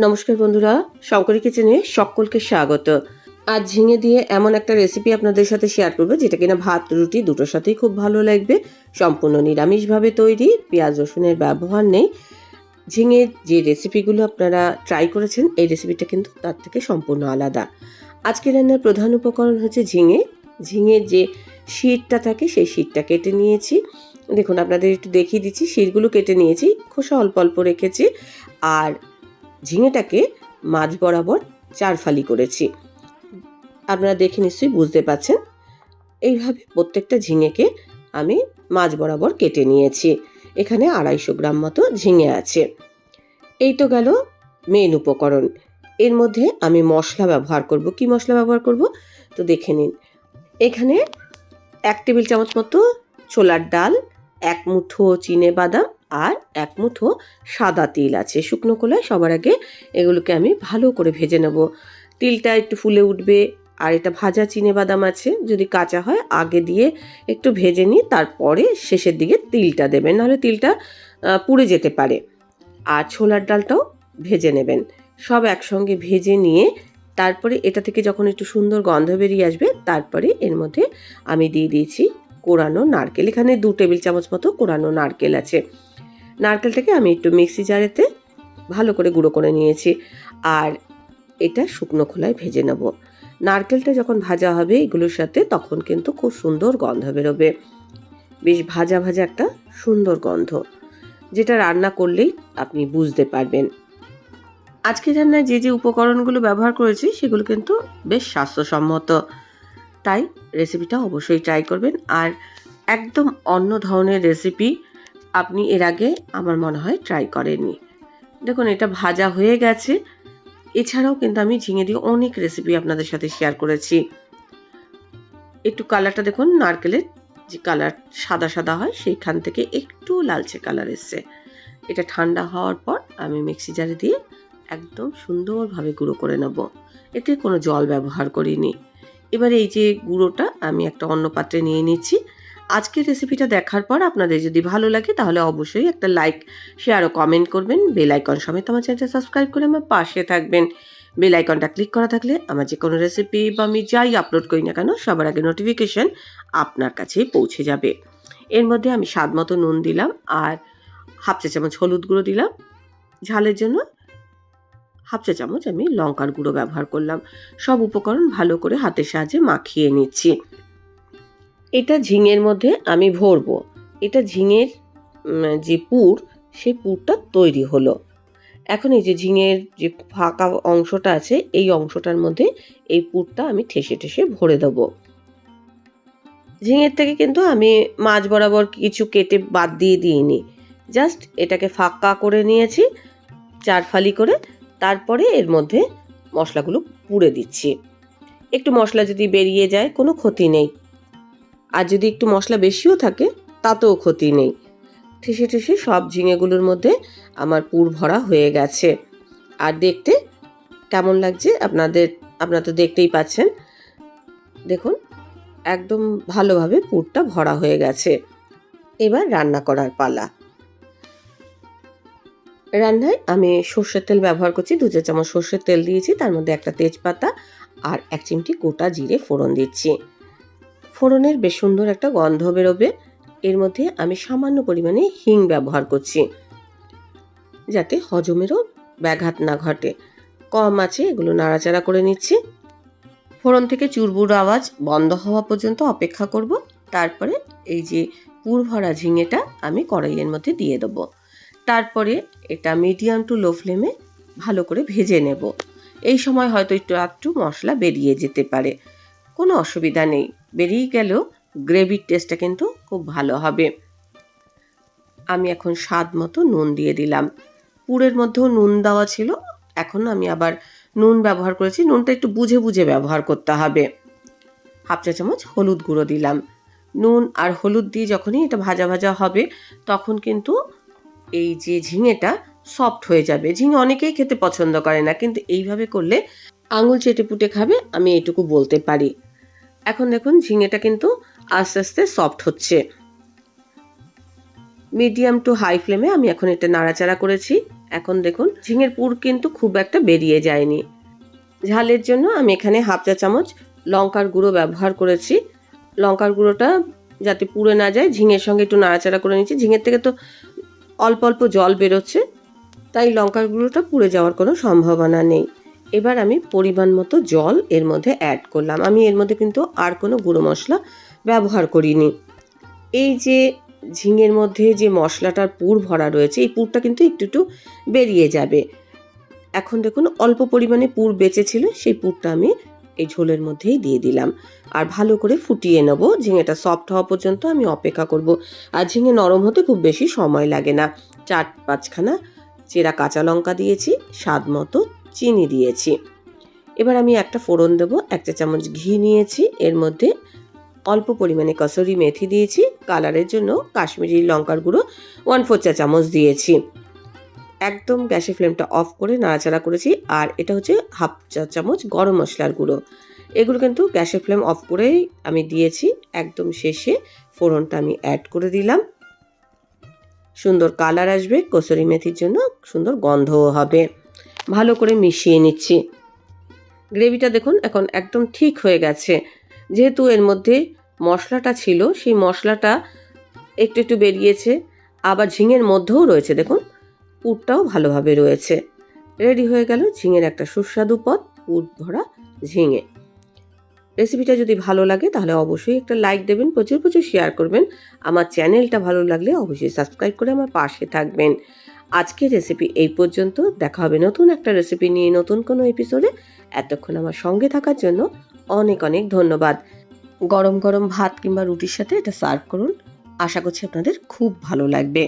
নমস্কার বন্ধুরা, শঙ্করী কিচেনে সকলকে স্বাগত। আজ ঝিঙে দিয়ে এমন একটা রেসিপি আপনাদের সাথে শেয়ার করব, যেটা কিনা ভাত, রুটি দুটোর সাথেই খুব ভালো লাগবে। সম্পূর্ণ নিরামিষভাবে তৈরি, পেঁয়াজ, রসুনের ব্যবহার নেই। ঝিঙে যে রেসিপিগুলো আপনারা ট্রাই করেছেন, এই রেসিপিটা কিন্তু তার থেকে সম্পূর্ণ আলাদা। আজকে রান্নার প্রধান উপকরণ হচ্ছে ঝিঙে। ঝিঙের যে শীতটা থাকে, সেই শীতটা কেটে নিয়েছি। দেখুন, আপনাদের একটু দেখিয়ে দিচ্ছি, শীতগুলো কেটে নিয়েছি, খোসা অল্প অল্প রেখেছি। আর ঝিঙেটাকে মাঝ বরাবর চার ফালি করেছি। আপনারা দেখে নিশ্চয়ই বুঝতে পাচ্ছেন এইভাবে প্রত্যেকটা ঝিঙেকে আমি মাঝ বরাবর কেটে নিয়েছি। এখানে আড়াইশো গ্রাম মতো ঝিঙে আছে। এই তো গেল মেন উপকরণ। এর মধ্যে আমি মশলা ব্যবহার করব। কি মশলা ব্যবহার করব? তো দেখে নিন। এখানে এক টেবিল চামচ মতো ছোলার ডাল, এক মুঠো চিনে বাদাম আর এক মুঠো সাদা তিল আছে। শুকনো কলায় সবার আগে এগুলোকে আমি ভালো করে ভেজে নেব। তিলটা একটু ফুলে উঠবে আর এটা ভাজা চিনে বাদাম আছে। যদি কাঁচা হয়, আগে দিয়ে একটু ভেজে নিয়ে তারপরে শেষের দিকে তিলটা দেবেন। নাহলে তিলটা পুড়ে যেতে পারে। আর ছোলার ডালটাও ভেজে নেবেন। সব একসঙ্গে ভেজে নিয়ে তারপরে এটা থেকে যখন একটু সুন্দর গন্ধ বেরিয়ে আসবে, তারপরে এর মধ্যে আমি দিয়ে দিয়েছি কোরানো নারকেল। এখানে দু টেবিল চামচ মতো কোরানো নারকেল আছে। নারকেলটাকে আমি একটু মিক্সি জারেতে ভালো করে গুঁড়ো করে নিয়েছি। আর এটা শুকনো খোলায় ভেজে নেব। নারকেলটা যখন ভাজা হবে এগুলোর সাথে তখন কিন্তু খুব সুন্দর গন্ধ বেরোবে। বেশ ভাজা ভাজা একটা সুন্দর গন্ধ, যেটা রান্না করলেই আপনি বুঝতে পারবেন। আজকে রান্নায় যে যে উপকরণগুলো ব্যবহার করেছি সেগুলো কিন্তু বেশ স্বাস্থ্যসম্মত। তাই রেসিপিটা অবশ্যই ট্রাই করবেন। আর একদম অন্য ধরনের রেসিপি আপনি এর আগে আমার মনে হয় ট্রাই করেননি। দেখুন, এটা ভাজা হয়ে গেছে। এছাড়াও কিন্তু আমি ঝিঙে দিয়ে অনেক রেসিপি আপনাদের সাথে শেয়ার করেছি। একটু কালারটা দেখুন, নারকেলের যে কালার সাদা সাদা হয়, সেইখান থেকে একটু লালচে কালার এসছে। এটা ঠান্ডা হওয়ার পর আমি মিক্সি জারে দিয়ে একদম সুন্দরভাবে গুঁড়ো করে নেব। এতে কোনো জল ব্যবহার করিনি। এবার এই যে গুঁড়োটা আমি একটা অন্য পাত্রে নিয়ে নিচ্ছি। আজকের রেসিপিটা দেখার পর আপনাদের যদি ভালো লাগে, তাহলে অবশ্যই একটা লাইক শেয়ার ও কমেন্ট করবেন। বেল আইকন সমেত আমার চ্যানেলটা সাবস্ক্রাইব করে আমার পাশে থাকবেন। বেল আইকনটা ক্লিক করা থাকলে আমার যে কোনো রেসিপি বা আমি যাই আপলোড করি না কেন, সবার আগে নোটিফিকেশান আপনার কাছেই পৌঁছে যাবে। এর মধ্যে আমি স্বাদ মতো নুন দিলাম আর হাফ চা চামচ হলুদ গুঁড়ো দিলাম। ঝালের জন্য হাফ চা চামচ আমি লঙ্কার গুঁড়ো ব্যবহার করলাম। সব উপকরণ ভালো করে হাতের সাহায্যে মাখিয়ে নিচ্ছি। এটা ঝিঙের মধ্যে আমি ভরবো। এটা ঝিঙের যে পুর, সেই পুরটা তৈরি হলো। এখন এই যে ঝিঙের যে ফাঁকা অংশটা আছে, এই অংশটার মধ্যে এই পুরটা আমি ঠেসে ঠেসে ভরে দেবো। ঝিঙের থেকে কিন্তু আমি মাছ বরাবর কিছু কেটে বাদ দিয়ে দিইনি। জাস্ট এটাকে ফাঁকা করে নিয়েছি চার ফালি করে, তারপরে এর মধ্যে মশলাগুলো পুড়ে দিচ্ছি। একটু মশলা যদি বেরিয়ে যায়, কোনো ক্ষতি নেই। আর যদি একটু মশলা বেশিও থাকে, তাতেও ক্ষতি নেই। ঠেসে ঠেসে সব ঝিঙেগুলোর মধ্যে আমার পুর ভরা হয়ে গেছে। আর দেখতে কেমন লাগছে আপনাদের, আপনারা তো দেখতেই পাচ্ছেন। দেখুন, একদম ভালোভাবে পুরটা ভরা হয়ে গেছে। এবার রান্না করার পালা। রান্নায় আমি সর্ষের তেল ব্যবহার করছি, দু চা চামচ সর্ষের তেল দিয়েছি, তার মধ্যে একটা তেজপাতা আর এক চিমটি গোটা জিরে ফোড়ন দিচ্ছি। ফোড়নের বেশ সুন্দর একটা গন্ধ বেরোবে। এর মধ্যে আমি সামান্য পরিমাণে হিং ব্যবহার করছি। যাতে হজমেরও ব্যাঘাত না ঘটে। কম আছে, এগুলো নাড়াচাড়া করে নিচ্ছি। ফোড়ন থেকে চুরবুর আওয়াজ বন্ধ হওয়া পর্যন্ত অপেক্ষা করব। তারপরে এই যে পুর ভরা ঝিঙেটা আমি কড়াইয়ের মধ্যে দিয়ে দেবো। তারপরে এটা মিডিয়াম টু লো ফ্লেমে ভালো করে ভেজে নেব। এই সময় হয়তো একটু একটু মশলা বেরিয়ে যেতে পারে। কোনো অসুবিধা নেই। বেরিয়ে গেলেও গ্রেভির টেস্টটা কিন্তু খুব ভালো হবে। আমি এখন স্বাদ মতো নুন দিয়ে দিলাম। পুরের মধ্যেও নুন দেওয়া ছিল, এখন আমি আবার নুন ব্যবহার করেছি। নুনটা একটু বুঝে বুঝে ব্যবহার করতে হবে। হাফ চা চামচ হলুদ গুঁড়ো দিলাম। নুন আর হলুদ দিয়ে যখনই এটা ভাজা ভাজা হবে, তখন কিন্তু এই যে ঝিঙেটা সফট হয়ে যাবে। ঝিঙে অনেকেই খেতে পছন্দ করে না, কিন্তু এইভাবে করলে আঙুল চেটে পুটে খাবে, আমি এটুকু বলতে পারি। এখন দেখুন ঝিঙেটা কিন্তু আস্তে আস্তে সফট হচ্ছে। মিডিয়াম টু হাই ফ্লেমে আমি এখন এটা নাড়াচাড়া করেছি। এখন দেখুন ঝিঙের পুর কিন্তু খুব একটা বেরিয়ে যায়নি। ঝালের জন্য আমি এখানে হাফ চা চামচ লঙ্কার গুঁড়ো ব্যবহার করেছি। লঙ্কার গুঁড়োটা যাতে পুড়ে না যায়, ঝিঙের সঙ্গে একটু নাড়াচাড়া করে নিচ্ছি। ঝিঙের থেকে তো অল্প অল্প জল বেরোচ্ছে, তাই লঙ্কার গুঁড়োটা পুড়ে যাওয়ার কোনো সম্ভাবনা নেই। এবার আমি পরিমাণ মতো জল এর মধ্যে অ্যাড করলাম। আমি এর মধ্যে কিন্তু আর কোনো গুঁড়ো মশলা ব্যবহার করিনি। এই যে ঝিঙের মধ্যে যে মশলাটার পুর ভরা রয়েছে, এই পুরটা কিন্তু একটু একটু বেরিয়ে যাবে। এখন দেখুন, অল্প পরিমাণে পুর বেঁচে ছিল সেই পুরটা আমি এই ঝোলের মধ্যেই দিয়ে দিলাম। আর ভালো করে ফুটিয়ে নেব। ঝিঙেটা সফট হওয়া পর্যন্ত আমি অপেক্ষা করব। আর ঝিঙে নরম হতে খুব বেশি সময় লাগে না। চার পাঁচখানা চেরা কাঁচা লঙ্কা দিয়েছি, স্বাদ মতো চিনি দিয়েছি। এবার আমি একটা ফোড়ন দেবো একটা চামচ ঘি নিয়েছি, এর মধ্যে অল্প পরিমাণে কসুরি মেথি দিয়েছি কালারের জন্য কাশ্মীরি লঙ্কার গুঁড়ো ওয়ান ফোর চা চামচ দিয়েছি। একদম গ্যাসের ফ্লেমটা অফ করে নাড়াচাড়া করেছি, আর এটা হচ্ছে হাফ চা চামচ গরম মশলার গুঁড়ো। এগুলো কিন্তু গ্যাসের ফ্লেম অফ করেই আমি দিয়েছি, একদম শেষে ফোড়নটা আমি অ্যাড করে দিলাম। সুন্দর কালার আসবে, কসুরি মেথির জন্য সুন্দর গন্ধও হবে। ভালো করে মিশিয়ে নিচ্ছি। গ্রেভিটা দেখুন এখন একদম ঠিক হয়ে গেছে। যেহেতু এর মধ্যে মশলাটা ছিল, সেই মশলাটা একটু একটু বেরিয়েছে। আবার ঝিঙের মধ্যেও রয়েছে, দেখুন। পুরটাও ভালোভাবে রয়েছে। রেডি হয়ে গেল ঝিঙের একটা সুস্বাদু পদ, পুর ভরা ঝিঙে। রেসিপিটা যদি ভালো লাগে তাহলে অবশ্যই একটা লাইক দেবেন, প্রচুর প্রচুর শেয়ার করবেন। আমার চ্যানেলটা ভালো লাগলে অবশ্যই সাবস্ক্রাইব করে আমার পাশে থাকবেন। আজকের রেসিপি এই পর্যন্ত। দেখা হবে নতুন একটা রেসিপি নিয়ে নতুন কোনো এপিসোডে এতক্ষণ আমার সঙ্গে থাকার জন্য অনেক অনেক ধন্যবাদ। গরম গরম ভাত কিংবা রুটির সাথে এটা সার্ভ করুন। আশা করছি আপনাদের খুব ভালো লাগবে।